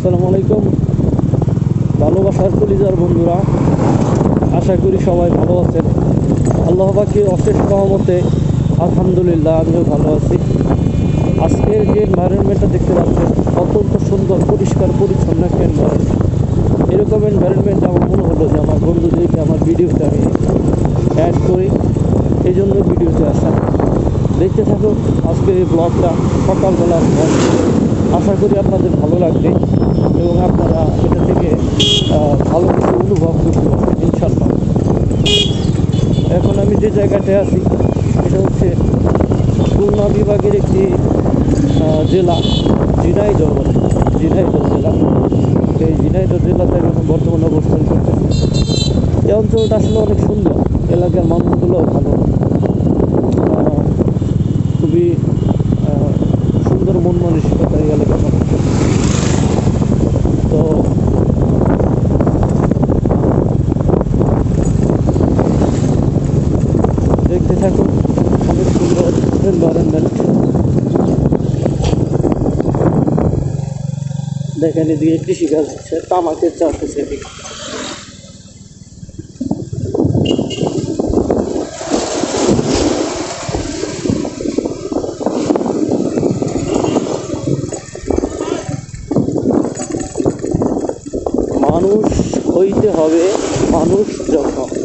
আসসালামু আলাইকুম। ভালোবাসার কলিজার বন্ধুরা, আশা করি সবাই ভালো আছেন। আল্লাহ পাকে অশেষ সহমতে আলহামদুলিল্লাহ আমিও ভালো আছি। আজকের যে এনভায়রনমেন্টটা দেখতে পাচ্ছেন, অত্যন্ত সুন্দর, পরিষ্কার, পরিচ্ছন্ন একটা এনভায়রনমেন্ট এরকম এনভায়রনমেন্ট আমার মনে হলো যে আমার বন্ধুদেরকে, আমার ভিডিওতে আমি অ্যাড করি। এই জন্য ভিডিওতে আসা। দেখতে থাকুন আজকের এই ব্লগটা সকালবেলা। আশা করি আপনাদের ভালো লাগবে এবং আপনারা এটা থেকে ভালো কিছু অনুভব করতে পারবেন ইনশাল্লাহ এখন আমি যে জায়গাটায় আছি এটা হচ্ছে খুলনা বিভাগের একটি জেলা, ঝিনাইদহ ঝিনাইদহ জেলা। এই ঝিনাইদহ জেলাতে আমি এখন বর্তমানে অবস্থান করতেছি। এই অঞ্চলটা আসলে অনেক সুন্দর। এলাকার মানুষগুলোও ভালো। খুবই সুন্দর মন মানসিকতা এই এলাকার মানুষ তো দেখতে থাকুন অনেক সুন্দর এনভায়রনমেন্ট দেখেন এদিকে কৃষিকাজ হচ্ছে, তামাকের চাষ হচ্ছে মানুষ হইতে হবে মানুষ যখন।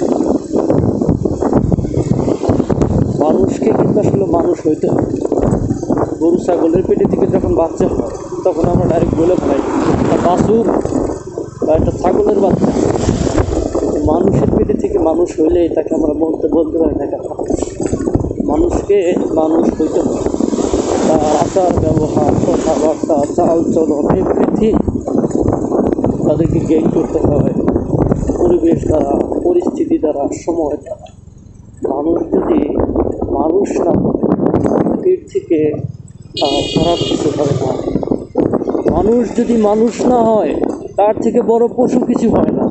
কিন্তু আসলে মানুষ হইতে হবে গরু, ছাগলের পেটে থেকে যখন বাচ্চা হয়, তখন আমরা ডাইরেক্ট বলে ফেলাই, একটা বাছুর বা একটা ছাগলের বাচ্চা। মানুষের পেটে থেকে মানুষ হইলে তাকে আমরা বলতে বলতে পারি না এটা। মানুষকে মানুষ হইতে হবে তার আচার, ব্যবহার, কথাবার্তা চাল চলন এভরিথিং তাদেরকে গেইন করতে হয় পরিবেশ দ্বারা, পরিস্থিতি দ্বারা, সময় দ্বারা। মানুষ যদি মানুষ না থেকে খারাপ কিছু হয় না। মানুষ যদি মানুষ না হয়, তার থেকে বড় পশু কিছু হয় না।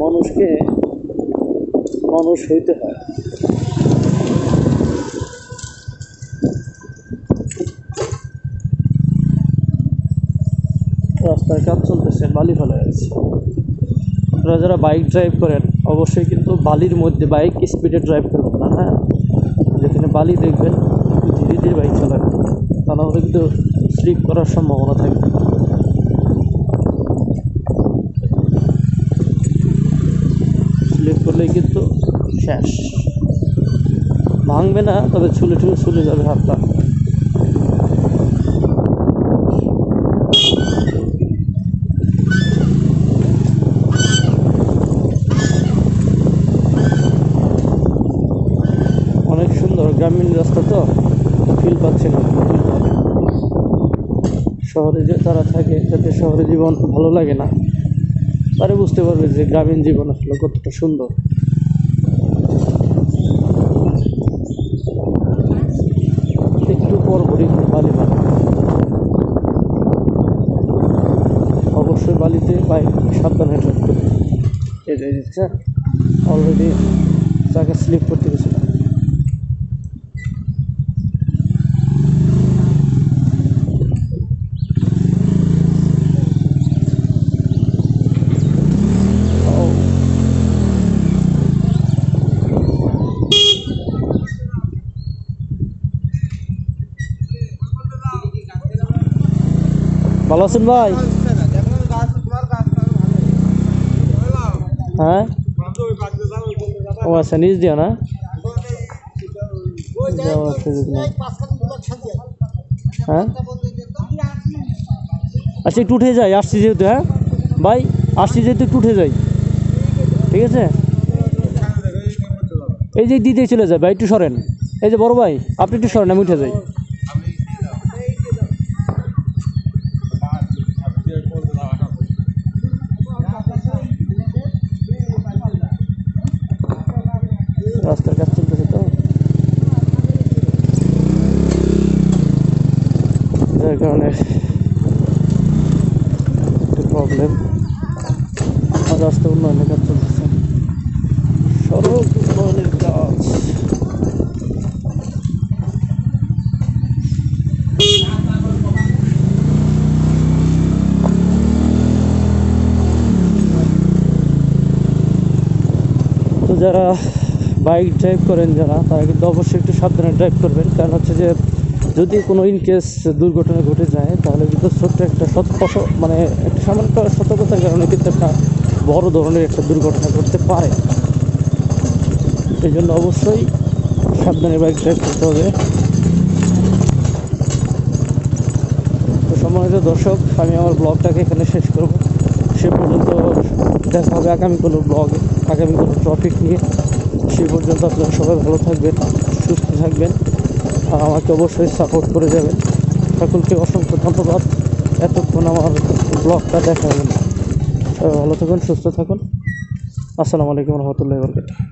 মানুষকে মানুষ হইতে হয়। রাস্তায় কাজ চলতেছে, বালি ফেলা গেছে আপনারা যারা বাইক ড্রাইভ করেন, অবশ্যই কিন্তু বালির মধ্যে বাইক স্পিডে ড্রাইভ করবেন না হ্যাঁ? যেখানে বালি দেখবেন ধীরে ধীরে বাইক চালাবেন তা না হলে কিন্তু স্লিপ করার সম্ভাবনা থাকবে স্লিপ করলেই কিন্তু শেষ। ভাঙবে না, তবে ছুলে ছুলে ছুলে যাবে হাতটা অনেক সুন্দর গ্রামীণ রাস্তা তো, ফিল পাচ্ছে না শহরে যে তারা থাকে, তাদের শহরে জীবন ভালো লাগে না। তারা বুঝতে পারবে যে গ্রামীণ জীবন আসলে কতটা সুন্দর। একটু পর পরই বালি অবশ্যই বালিতে বাইক সাবধানে করবে এই অলরেডি চাকা স্লিপ করতে গেছিল ভালো আছেন ভাই? হ্যাঁ? ও আচ্ছা নিজ দিও না। হ্যাঁ? আচ্ছা একটু উঠে যাই, আসছি যেহেতু হ্যাঁ? ভাই, আসছি যেহেতু, একটু উঠে যাই। ঠিক আছে? এই যে দিতে চলে যায় ভাই, একটু সরেন। এই যে বড় ভাই, আপনি একটু সরেন, আমি উঠে যাই। রাস্তার কাজ চলতেছে তো। যার কারণে একটু প্রবলেম রাস্তা উন্নয়নের কাজ চলতেছে। সড়ক উন্নয়নের কাজ। যারা বাইক ড্রাইভ করেন যারা, তারা কিন্তু অবশ্যই একটু সাবধানে ড্রাইভ করবেন। কারণ হচ্ছে যে, যদি কোনো ইনকেস দুর্ঘটনা ঘটে যায়, তাহলে কিন্তু ছোট্ট একটা সত মানে একটা সামান্য সতর্কতার কারণে কিন্তু একটা বড় ধরনের একটা দুর্ঘটনা ঘটতে পারে। এই জন্য অবশ্যই সাবধানে বাইক ড্রাইভ করতে হবে। তো সম্মানিত দর্শক, আমি আমার ব্লগটাকে এখানে শেষ করব। সে পর্যন্ত দেখা হবে আগামী কোনো ব্লগে, আগামী কোনো টপিক নিয়ে। সে পর্যন্ত আপনারা সবাই ভালো থাকবেন, সুস্থ থাকবেন, আর আমাকে অবশ্যই সাপোর্ট করে যাবেন। সকলকে অসংখ্য ধন্যবাদ। এতক্ষণ আমার ব্লগটা দেখা হলো ভালো থাকুন, সুস্থ থাকুন। আসসালামু আলাইকুম রহমতুল্লাহ বরকাত